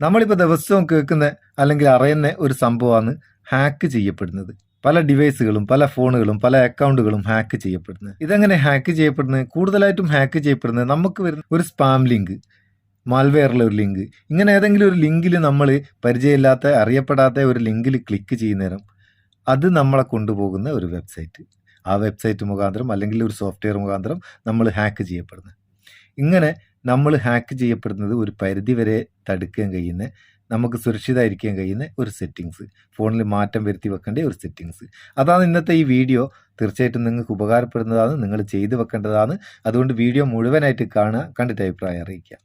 നമ്മളിപ്പോൾ ദിവസവും കേൾക്കുന്ന അല്ലെങ്കിൽ അറിയുന്ന ഒരു സംഭവമാണ് ഹാക്ക് ചെയ്യപ്പെടുന്നത്. പല ഡിവൈസുകളും പല ഫോണുകളും പല അക്കൗണ്ടുകളും ഹാക്ക് ചെയ്യപ്പെടുന്നത്. ഇതെങ്ങനെ ഹാക്ക് ചെയ്യപ്പെടുന്നത്? കൂടുതലായിട്ടും ഹാക്ക് ചെയ്യപ്പെടുന്നത് നമുക്ക് വരുന്ന ഒരു സ്പാം ലിങ്ക് മാൽവെയറിലെ ഒരു ലിങ്ക് ഇങ്ങനെ ഏതെങ്കിലും ഒരു ലിങ്കിൽ നമ്മൾ പരിചയമില്ലാത്ത അറിയപ്പെടാത്ത ഒരു ലിങ്കിൽ ക്ലിക്ക് ചെയ്യുന്നേരം അത് നമ്മളെ കൊണ്ടുപോകുന്ന ഒരു വെബ്സൈറ്റ് ആ വെബ്സൈറ്റ് മുഖാന്തരം അല്ലെങ്കിൽ ഒരു സോഫ്റ്റ്വെയർ മുഖാന്തരം നമ്മൾ ഹാക്ക് ചെയ്യപ്പെടുന്നത്. ഇങ്ങനെ നമ്മൾ ഹാക്ക് ചെയ്യപ്പെടുന്നത് ഒരു പരിധി വരെ തടുക്കാൻ കഴിയുന്ന നമുക്ക് സുരക്ഷിതമായിരിക്കാൻ കഴിയുന്ന ഒരു സെറ്റിങ്സ് ഫോണിൽ മാറ്റം വരുത്തി വെക്കേണ്ട ഒരു സെറ്റിങ്സ് അതാണ് ഇന്നത്തെ ഈ വീഡിയോ. തീർച്ചയായിട്ടും നിങ്ങൾക്ക് ഉപകാരപ്പെടുന്നതാണ് നിങ്ങൾ ചെയ്തു വെക്കേണ്ടതാണ്. അതുകൊണ്ട് വീഡിയോ മുഴുവനായിട്ട് കാണുക കണ്ടിട്ട് അഭിപ്രായം അറിയിക്കുക.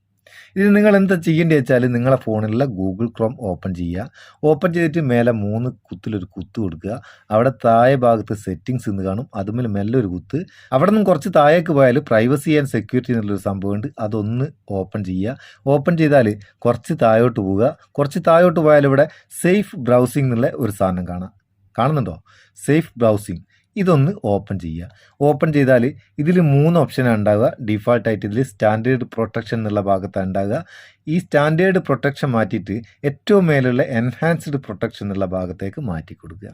ഇത് നിങ്ങൾ എന്താ ചെയ്യേണ്ടത് വെച്ചാൽ നിങ്ങളെ ഫോണിലുള്ള ഗൂഗിൾ ക്രോം ഓപ്പൺ ചെയ്യുക. ഓപ്പൺ ചെയ്തിട്ട് മേലെ മൂന്ന് കുത്തിലൊരു കുത്ത് കൊടുക്കുക. അവിടെ താഴെ ഭാഗത്ത് സെറ്റിങ്സ് എന്ന് കാണും. അതുമേൽ മെല്ലെ ഒരു കുത്ത്. അവിടെ നിന്ന് കുറച്ച് താഴേക്ക് പോയാൽ പ്രൈവസി ആൻഡ് സെക്യൂരിറ്റി എന്നുള്ളൊരു സംഭവമുണ്ട് അതൊന്ന് ഓപ്പൺ ചെയ്യുക. ഓപ്പൺ ചെയ്താൽ കുറച്ച് താഴോട്ട് പോവുക. കുറച്ച് താഴോട്ട് പോയാൽ ഇവിടെ സേഫ് ബ്രൗസിംഗ് എന്നുള്ള ഒരു സാധനം കാണാം. കാണുന്നുണ്ടോ? Safe browsing. ഇതൊന്ന് ഓപ്പൺ ചെയ്യുക. ഓപ്പൺ ചെയ്താൽ ഇതിൽ മൂന്ന് ഓപ്ഷനാണ് ഉണ്ടാവുക. ഡിഫാൾട്ടായിട്ട് ഇതിൽ സ്റ്റാൻഡേർഡ് പ്രൊട്ടക്ഷൻ എന്നുള്ള ഭാഗത്താണ് ഉണ്ടാവുക. ഈ സ്റ്റാൻഡേർഡ് പ്രൊട്ടക്ഷൻ മാറ്റിയിട്ട് ഏറ്റവും മേലുള്ള എൻഹാൻസ്ഡ് പ്രൊട്ടക്ഷൻ എന്നുള്ള ഭാഗത്തേക്ക് മാറ്റി കൊടുക്കുക.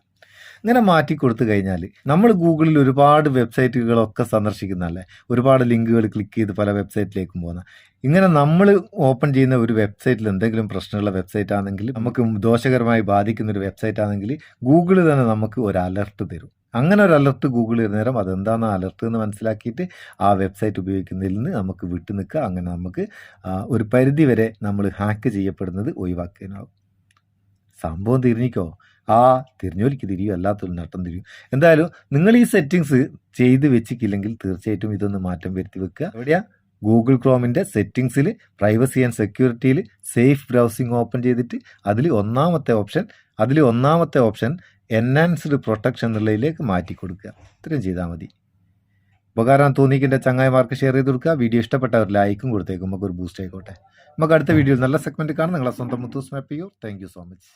ഇങ്ങനെ മാറ്റി കൊടുത്തു കഴിഞ്ഞാൽ നമ്മൾ ഗൂഗിളിൽ ഒരുപാട് വെബ്സൈറ്റുകളൊക്കെ സന്ദർശിക്കുന്നതല്ലേ? ഒരുപാട് ലിങ്കുകൾ ക്ലിക്ക് ചെയ്ത് പല വെബ്സൈറ്റിലേക്കും പോകുന്ന. ഇങ്ങനെ നമ്മൾ ഓപ്പൺ ചെയ്യുന്ന ഒരു വെബ്സൈറ്റിൽ എന്തെങ്കിലും പ്രശ്നമുള്ള വെബ്സൈറ്റ് ആണെങ്കിൽ നമുക്ക് ദോഷകരമായി ബാധിക്കുന്ന ഒരു വെബ്സൈറ്റ് ആണെങ്കിൽ ഗൂഗിൾ തന്നെ നമുക്ക് ഒരു അലർട്ട് തരും. അങ്ങനെ ഒരു അലർട്ട് ഗൂഗിൾ നേരം അതെന്താണ് അലർട്ട് എന്ന് മനസ്സിലാക്കിയിട്ട് ആ വെബ്സൈറ്റ് ഉപയോഗിക്കുന്നതിൽ നിന്ന് നമുക്ക് വിട്ടു നിൽക്കുക. അങ്ങനെ നമുക്ക് ഒരു പരിധി വരെ നമ്മൾ ഹാക്ക് ചെയ്യപ്പെടുന്നത് ഒഴിവാക്കാനാവും സംഭവം തിരിഞ്ഞിക്കോ? ആ തിരിഞ്ഞോലിക്ക് തിരിയും അല്ലാത്തൊരു നട്ടം തിരിയും. എന്തായാലും നിങ്ങൾ ഈ സെറ്റിങ്സ് ചെയ്ത് വെച്ചിട്ടില്ലെങ്കിൽ തീർച്ചയായിട്ടും ഇതൊന്ന് മാറ്റം വരുത്തി വെക്കുക. എവിടെയാ? ഗൂഗിൾ ക്രോമിന്റെ സെറ്റിങ്സിൽ പ്രൈവസി ആൻഡ് സെക്യൂരിറ്റിയിൽ സേഫ് ബ്രൗസിംഗ് ഓപ്പൺ ചെയ്തിട്ട് അതിൽ ഒന്നാമത്തെ ഓപ്ഷൻ അതിൽ ഒന്നാമത്തെ ഓപ്ഷൻ എൻഹാൻസ്ഡ് പ്രൊട്ടക്ഷൻ എന്നുള്ളതിലേക്ക് മാറ്റി കൊടുക്കുക. ഇത്രയും ചെയ്താൽ മതി. ഉപകാരം തോന്നിക്കിന്റെ ചങ്ങായിമാർക്ക് ഷെയർ ചെയ്ത് കൊടുക്കുക. വീഡിയോ ഇഷ്ടപ്പെട്ട ഒരു ലൈക്കും കൊടുത്തേക്കും. നമുക്ക് ഒരു ബൂസ്റ്റ് ആയിക്കോട്ടെ. നമുക്ക് അടുത്ത വീഡിയോയിൽ നല്ല സെഗ്മെന്റ് കാണാം. നിങ്ങളെ സ്വന്തം മുത്തൂസ് മാപ്പ് ചെയ്യൂ താങ്ക് യു സോ മച്ച്